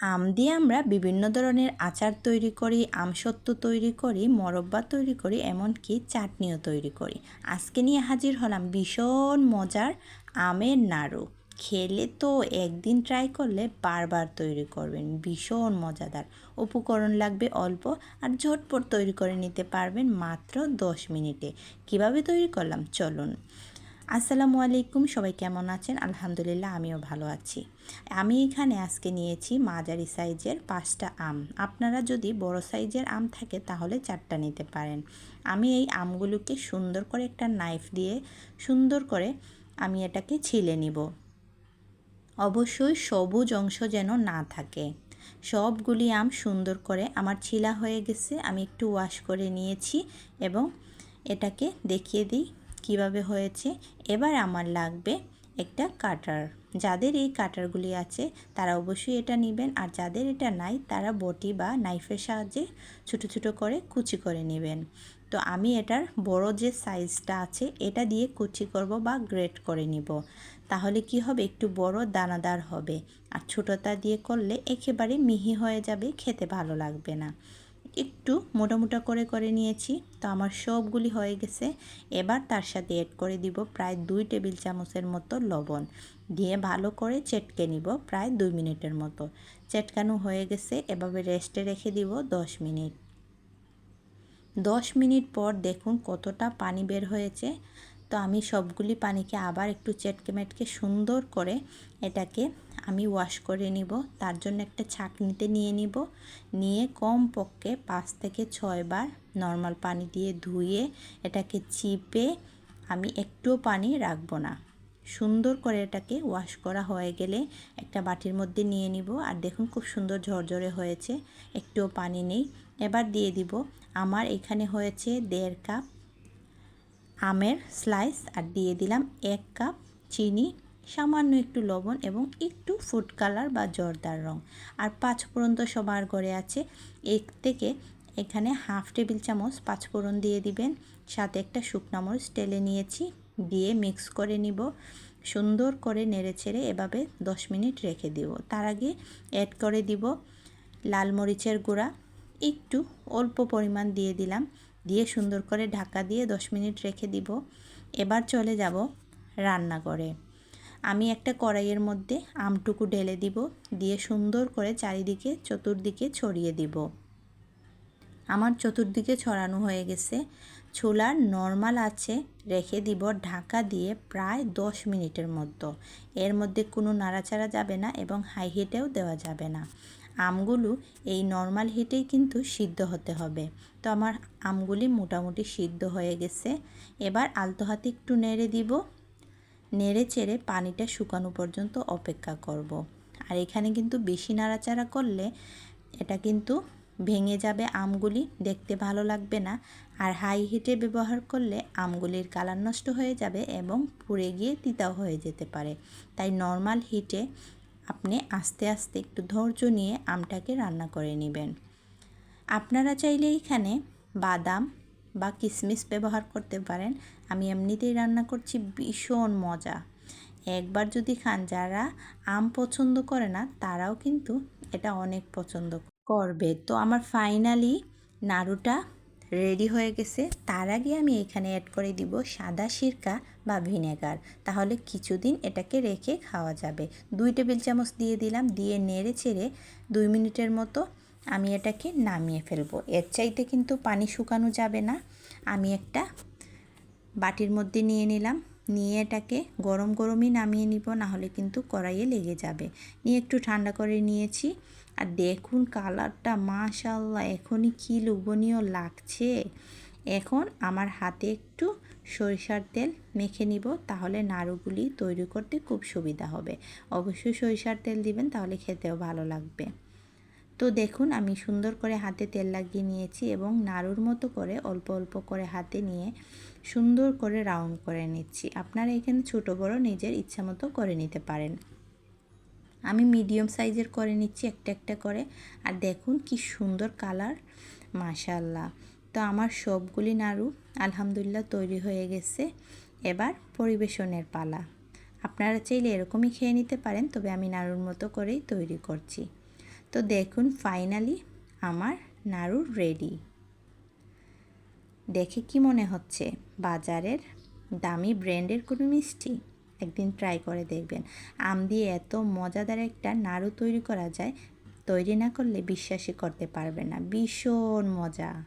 আম দিয়ে আমরা বিভিন্ন ধরনের আচার তৈরি করি আমসত্ত্ব তৈরি করি, মরব্বা তৈরি করি, এমনকি চাটনিও তৈরি করি। আজকে নিয়ে হাজির হলাম ভীষণ মজার আমের নাড়ু। খেলে তো একদিন ট্রাই করলে বারবার তৈরি করবেন, ভীষণ মজাদার। উপকরণ লাগবে অল্প আর ঝটপট তৈরি করে নিতে পারবেন মাত্র দশ মিনিটে। কীভাবে তৈরি করলাম? চলুন। আসসালামু আলাইকুম, সবাই কেমন আছেন? আলহামদুলিল্লাহ, আমিও ভালো আছি। আমি এখানে আজকে নিয়েছি মাঝারি সাইজের পাঁচটা আম। আপনারা যদি বড় সাইজের আম থাকে, তাহলে চারটা নিতে পারেন। আমি এই আমগুলোকে সুন্দর করে একটা নাইফ দিয়ে সুন্দর করে আমি এটাকে ছিলে নিব। অবশ্যই সবুজ অংশ যেন না থাকে। সবগুলি আম সুন্দর করে আমার ছিলা হয়ে গেছে, আমি একটু ওয়াশ করে নিয়েছি এবং এটাকে দেখিয়ে দিই। কীভাবে হয়েছে? এবার আমার লাগবে একটা কাটার। যাদের এই কাটারগুলি আছে, তারা অবশ্যই এটা নেবেন। আর যাদের এটা নাই, তারা বটি বা নাইফের সাহায্যে ছোট ছোট করে কুচি করে নেবেন। তো আমি এটার বড় যে সাইজটা আছে, এটা দিয়ে কুচি করব বা গ্রেট করে নিব। তাহলে কি হবে? একটু বড় দানাদার হবে। আর ছোটোটা দিয়ে করলে একেবারে মিহি হয়ে যাবে, খেতে ভালো লাগবে না। একটু মোটা মোটা করে করে নিয়েছি। তো আমার সবগুলি হয়ে গেছে। এবার তার সাথে এড করে দিব প্রায় দুই টেবিল চামচের মতো লবণ। দিয়ে ভালো করে চেটকে নিব প্রায় দুই মিনিটের মতো। চেটকানো হয়ে গেছে। এভাবে রেস্টে রেখে দিব দশ মিনিট। দশ মিনিট পর দেখুন কতটা পানি বের হয়েছে। তো আমি সবগুলি পানিকে আবার একটু চেটকে মেটকে সুন্দর করে এটাকে আমি ওয়াশ করে নিব। তার জন্য একটা ছাঁকনিতে নিয়ে নিব। নিয়ে কম পক্ষে পাঁচ থেকে ছয়বার নর্মাল পানি দিয়ে ধুয়ে এটাকে চিপে আমি একটুও পানি রাখব না। সুন্দর করে এটাকে ওয়াশ করা হয়ে গেলে একটা বাটির মধ্যে নিয়ে নিব। আর দেখুন খুব সুন্দর ঝরঝরে হয়েছে। একটুও পানি নেই। এবার দিয়ে দিব আমার এখানে হয়েছে দেড় কাপ আমের স্লাইস আর দিয়ে দিলাম এক কাপ চিনি সামান্য একটু লবণ এবং একটু ফুড কালার বা জর্দার রং। আর পাঁচ ফোড়ন তো সবার ঘরে আছে। এক থেকে এখানে হাফ টেবিল চামচ পাঁচ ফোড়ন দিয়ে দিবেন। সাথে একটা শুকনা মরিচ টেলে নিয়েছি, দিয়ে মিক্স করে নিব। সুন্দর করে নেড়ে ছেড়ে এভাবে দশ মিনিট রেখে দিব। তার আগে অ্যাড করে দিব লাল মরিচের গুঁড়া। একটু অল্প পরিমাণ দিয়ে দিলাম। দিয়ে সুন্দর করে ঢাকা দিয়ে দশ মিনিট রেখে দিব। এবার চলে যাব রান্নাঘরে। আমি একটা কড়াইয়ের মধ্যে আমটুকু ঢেলে দিব, দিয়ে সুন্দর করে চারিদিকে চতুর্দিকে ছড়িয়ে দিব। আমার চতুর্দিকে ছড়ানো হয়ে গেছে। ছোলার নর্মাল আছে রেখে দিব ঢাকা দিয়ে প্রায় দশ মিনিটের মতো। এর মধ্যে কোনো নাড়াচাড়া যাবে না এবং হাই হিটেও দেওয়া যাবে না। আমগুলো এই নর্মাল হিটেই কিন্তু সিদ্ধ হতে হবে। তো আমার আমগুলি মোটামুটি সিদ্ধ হয়ে গেছে। এবার আলতো হাতে একটু নেড়ে দিব। নেড়ে চেড়ে পানিটা শুকানো পর্যন্ত অপেক্ষা করব। আর এখানে কিন্তু বেশি নাড়াচাড়া করলে এটা কিন্তু ভেঙে যাবে আমগুলি, দেখতে ভালো লাগবে না। আর হাই হিটে ব্যবহার করলে আমগুলির কালার নষ্ট হয়ে যাবে এবং পুড়ে গিয়ে তিতাও হয়ে যেতে পারে। তাই নর্মাল হিটে আপনি আস্তে আস্তে একটু ধৈর্য নিয়ে আমটাকে রান্না করে নেবেন। আপনারা চাইলে এখানে বাদাম বা কিশমিশ ব্যবহার করতে পারেন, আমি এমনিতেই রান্না করছি ভীষণ মজা। একবার যদি খান যারা আম পছন্দ করে না, তারাও কিন্তু এটা অনেক পছন্দ করবে। তো আমার ফাইনালি নাড়ুটা রেডি হয়ে গেছে। তার আগে আমি এখানে অ্যাড করে দিব সাদা সিরকা বা ভিনেগার। তাহলে কিছুদিন এটাকে রেখে খাওয়া যাবে। দুই টেবিল চামচ দিয়ে দিলাম, দিয়ে নেড়ে চেড়ে দুই মিনিটের মতো আমি এটাকে নামিয়ে ফেলব। এর চাইতে কিন্তু পানি শুকানো যাবে না। আমি একটা বাটির মধ্যে নিয়ে নিলাম। নিয়ে এটাকে গরম গরমই নামিয়ে নিব, নাহলে কিন্তু কড়াইয়ে লেগে যাবে। নিয়ে একটু ঠান্ডা করে নিয়েছি। আর দেখুন কালারটা মাশাল্লাহ এখনই কি লোভনীয় লাগছে। এখন আমার হাতে একটু সরিষার তেল মেখে নিব, তাহলে নাড়ুগুলি তৈরি করতে খুব সুবিধা হবে। অবশ্যই সরিষার তেল দিবেন, তাহলে খেতেও ভালো লাগবে। তো দেখুন, আমি সুন্দর করে হাতে তেল লাগিয়ে নিয়েছি এবং নাড়ুর মতো করে অল্প অল্প করে হাতে নিয়ে সুন্দর করে রাউন্ড করে নিচ্ছি। আপনারা এখানে ছোটো, বড় নিজের ইচ্ছা মতো করে নিতে পারেন। আমি মিডিয়াম সাইজের করে নিচ্ছি একটা একটা করে। আর দেখুন কি সুন্দর কালার মাশাল্লাহ তো আমার সবগুলি নাড়ু আলহামদুলিল্লাহ তৈরি হয়ে গেছে। এবার পরিবেশনের পালা। আপনারা চাইলে এরকমই খেয়ে নিতে পারেন, তবে আমি নাড়ুর মতো করেই তৈরি করছি। তো দেখুন ফাইনালি আমার নাড়ু রেডি দেখে কি মনে হচ্ছে? বাজারের দামি ব্র্যান্ডের কোনো মিষ্টি? একদিন ট্রাই করে দেখবেন। আম দিয়ে এত মজাদার একটা নাড়ু তৈরি করা যায়, তৈরি না করলে বিশ্বাসই করতে পারবে না। ভীষণ মজা।